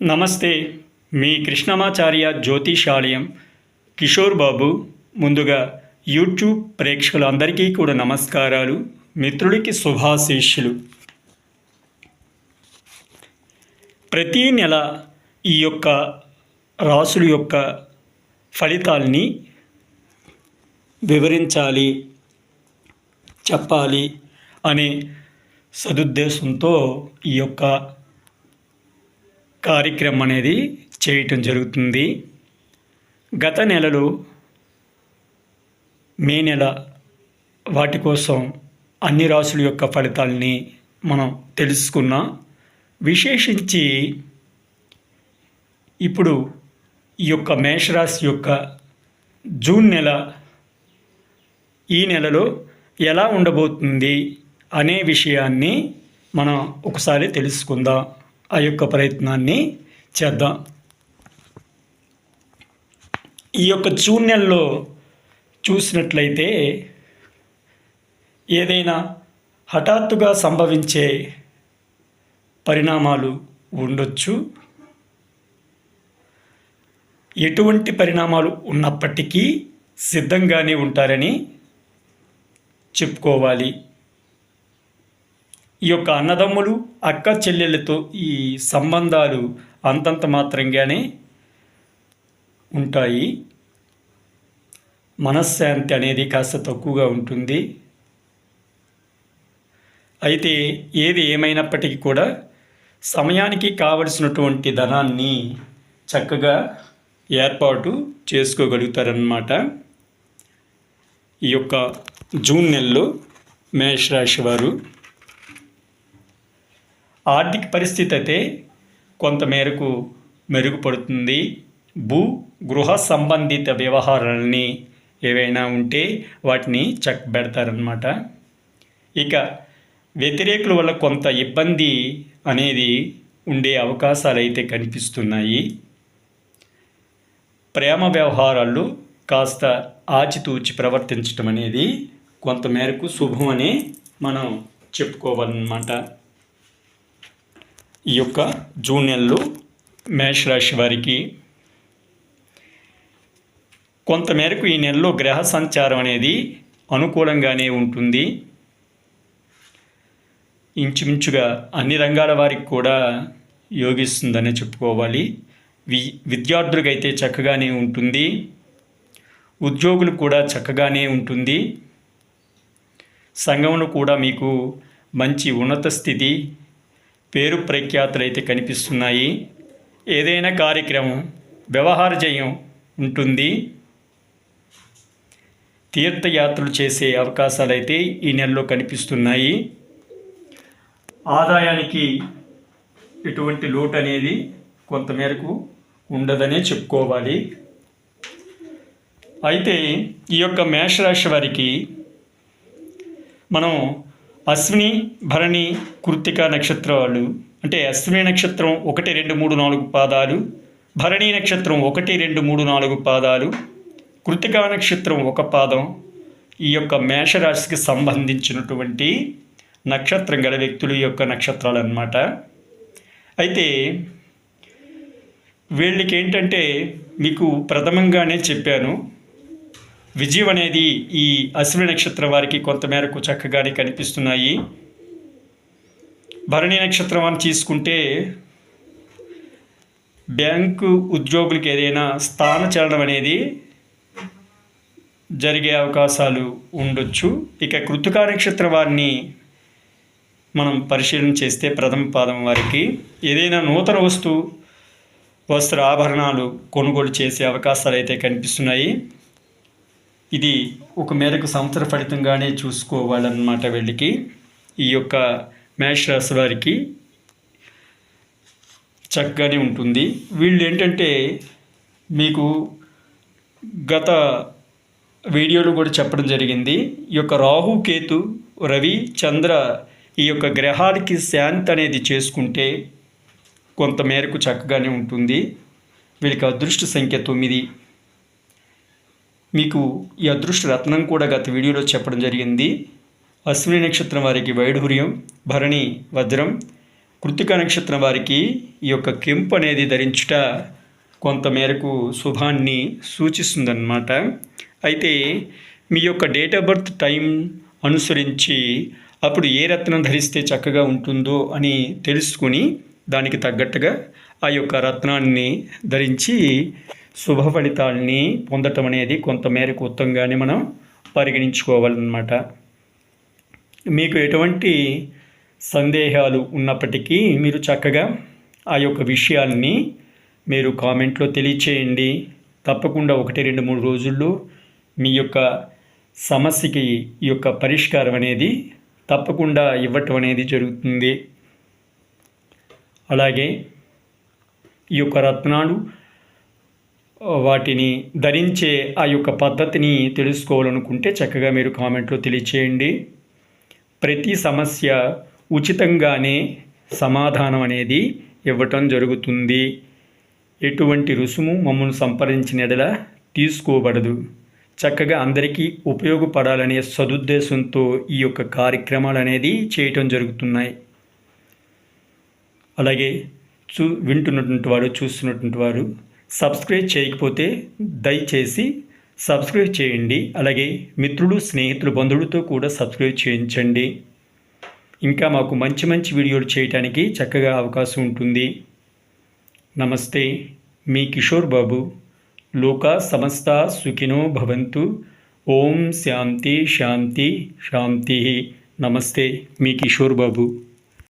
నమస్తే మీ కృష్ణమాచార్య జ్యోతిషాలయం కిషోర్ బాబు. ముందుగా యూట్యూబ్ ప్రేక్షకులందరికీ కూడా నమస్కారాలు. మిత్రుడికి శుభాశీష్యులు ప్రతీ నెల ఈ యొక్క రాసుల యొక్క ఫలితాల్ని వివరించాలి చెప్పాలి అనే సదుద్దేశంతో ఈ యొక్క కార్యక్రమం అనేది చేయటం జరుగుతుంది. గత నెలలో మే నెల వాటి కోసం అన్ని రాసుల యొక్క ఫలితాలని మనం తెలుసుకున్నాం విశేషించి ఇప్పుడు ఈ యొక్క మేషరాశి యొక్క జూన్ నెల ఈ నెలలో ఎలా ఉండబోతుంది అనే విషయాన్ని మనం ఒకసారి తెలుసుకుందాం. ఆ యొక్క ప్రయత్నాన్ని చేద్దాం. ఈ యొక్క జూన్ నెలలో చూసినట్లయితే ఏదైనా హఠాత్తుగా సంభవించే పరిణామాలు ఉండొచ్చు. ఎటువంటి పరిణామాలు ఉన్నప్పటికీ సిద్ధంగానే ఉంటారని చెప్పుకోవాలి. ఈ యొక్క అన్నదమ్ములు అక్క చెల్లెళ్ళతో ఈ సంబంధాలు అంతంత మాత్రంగానే ఉంటాయి. మనశ్శాంతి అనేది కాస్త తక్కువగా ఉంటుంది. అయితే ఏది ఏమైనప్పటికీ కూడా సమయానికి కావలసినటువంటి ధనాన్ని చక్కగా ఏర్పాటు చేసుకోగలుగుతారన్నమాట. ఈ యొక్క జూన్ నెలలో మేషరాశి వారు ఆర్థిక పరిస్థితి అయితే కొంతమేరకు మెరుగుపడుతుంది. భూ గృహ సంబంధిత వ్యవహారాలని ఏవైనా ఉంటే వాటిని చెక్ పెడతారనమాట ఇక వ్యతిరేకుల వల్ల కొంత ఇబ్బంది అనేది ఉండే అవకాశాలు అయితే కనిపిస్తున్నాయి. ప్రేమ వ్యవహారాలు కాస్త ఆచితూచి ప్రవర్తించటం అనేది కొంతమేరకు శుభమని మనం చెప్పుకోవాలన్నమాట. ఈ యొక్క జూన్ నెలలో మేషరాశి వారికి కొంతమేరకు ఈ నెలలో గ్రహ సంచారం అనేది అనుకూలంగానే ఉంటుంది. ఇంచుమించుగా అన్ని రంగాల వారికి కూడా యోగిస్తుందనే చెప్పుకోవాలి. వి విద్యార్థులకైతే చక్కగానే ఉంటుంది. ఉద్యోగులు కూడా చక్కగానే ఉంటుంది. సంఘంలో కూడా మీకు మంచి ఉన్నత స్థితి పేరు ప్రఖ్యాతులు అయితే కనిపిస్తున్నాయి. ఏదైనా కార్యక్రమం వ్యవహార జయం ఉంటుంది. తీర్థయాత్రలు చేసే అవకాశాలు అయితే ఈ నెలలో కనిపిస్తున్నాయి. ఆదాయానికి ఎటువంటి లోటు అనేది కొంతమేరకు ఉండదనే చెప్పుకోవాలి. అయితే ఈ యొక్క మేషరాశి వారికి మనం అశ్విని భరణి కృత్తిక నక్షత్రాలు. అంటే అశ్విని నక్షత్రం ఒకటి రెండు మూడు నాలుగు పాదాలు భరణి నక్షత్రం ఒకటి రెండు మూడు నాలుగు పాదాలు కృత్తికా నక్షత్రం ఒక పాదం. ఈ యొక్క మేషరాశికి సంబంధించినటువంటి నక్షత్రం గల వ్యక్తుల యొక్క నక్షత్రాలు అన్నమాట అయితే వీళ్ళకి ఏంటంటే మీకు ప్రథమంగానే చెప్పాను విజయం అనేది ఈ అశ్విని నక్షత్రం వారికి కొంతమేరకు చక్కగానే కనిపిస్తున్నాయి. భరణి నక్షత్రం అని తీసుకుంటే బ్యాంకు ఉద్యోగులకి ఏదైనా స్థాన చలనం అనేది జరిగే అవకాశాలు ఉండొచ్చు. ఇక కృతికా నక్షత్రం వారిని మనం పరిశీలన చేస్తే ప్రథమ పాదం వారికి ఏదైనా నూతన వస్తువు వస్త్ర ఆభరణాలు కొనుగోలు చేసే అవకాశాలు అయితే కనిపిస్తున్నాయి. ఇది ఒక మేరకు సంవత్సర ఫలితంగానే చూసుకోవాలన్నమాట వీళ్ళకి. ఈ యొక్క మేషరాశి వారికి చక్కగానే ఉంటుంది. వీళ్ళు ఏంటంటే మీకు గత వీడియోలో కూడా చెప్పడం జరిగింది. ఈ యొక్క రాహు కేతు రవి చంద్ర ఈ యొక్క గ్రహాలకి శాంతి అనేది చేసుకుంటే కొంతమేరకు చక్కగానే ఉంటుంది. వీళ్ళకి అదృష్ట సంఖ్య తొమ్మిది. మీకు ఈ అదృష్ట రత్నం కూడా గత వీడియోలో చెప్పడం జరిగింది. అశ్విని నక్షత్రం వారికి వైఢూర్యం భరణి వజ్రం కృతిక నక్షత్రం వారికి ఈ యొక్క కెంపు అనేది ధరించుట కొంతమేరకు శుభాన్ని సూచిస్తుందన్నమాట. అయితే మీ యొక్క డేట్ ఆఫ్ బర్త్ టైం అనుసరించి అప్పుడు ఏ రత్నం ధరిస్తే చక్కగా ఉంటుందో అని తెలుసుకుని దానికి తగ్గట్టుగా ఆ యొక్క రత్నాన్ని ధరించి శుభ ఫలితాలని పొందటం అనేది కొంతమేరకు ఉత్తంగానే మనం పరిగణించుకోవాలన్నమాట. మీకు ఎటువంటి సందేహాలు ఉన్నప్పటికీ మీరు చక్కగా ఆ యొక్క విషయాల్ని మీరు కామెంట్లో తెలియచేయండి. తప్పకుండా ఒకటి రెండు మూడు రోజుల్లో మీ యొక్క సమస్యకి ఈ యొక్క పరిష్కారం అనేది తప్పకుండా ఇవ్వటం అనేది జరుగుతుంది. అలాగే ఈ యొక్క రత్నాలు వాటిని ధరించే ఆ యొక్క పద్ధతిని తెలుసుకోవాలనుకుంటే చక్కగా మీరు కామెంట్లో తెలియచేయండి. ప్రతి సమస్య ఉచితంగానే సమాధానం అనేది ఇవ్వటం జరుగుతుంది. ఎటువంటి రుసుము మమ్మల్ని సంప్రదించిన ఎడల తీసుకోబడదు. చక్కగా అందరికీ ఉపయోగపడాలనే సదుద్దేశంతో ఈ యొక్క కార్యక్రమాలు అనేది చేయటం జరుగుతున్నాయి. అలాగే చూ వింటున్నటువంటి వారు చూస్తున్నటువంటి వారు సబ్స్క్రైబ్ చేయకపోతే దయచేసి సబ్స్క్రైబ్ చేయండి. అలాగే మిత్రులు స్నేహితులు బంధువులతో కూడా సబ్స్క్రైబ్ చేయించండి. ఇంకా మాకు మంచి మంచి వీడియోలు చేయటానికి చక్కగా అవకాశం ఉంటుంది. నమస్తే మీ కిషోర్ బాబు. లోకా సమస్త సుఖినో భవంతు. ఓం శాంతి శాంతి శాంతి. నమస్తే మీ కిషోర్ బాబు.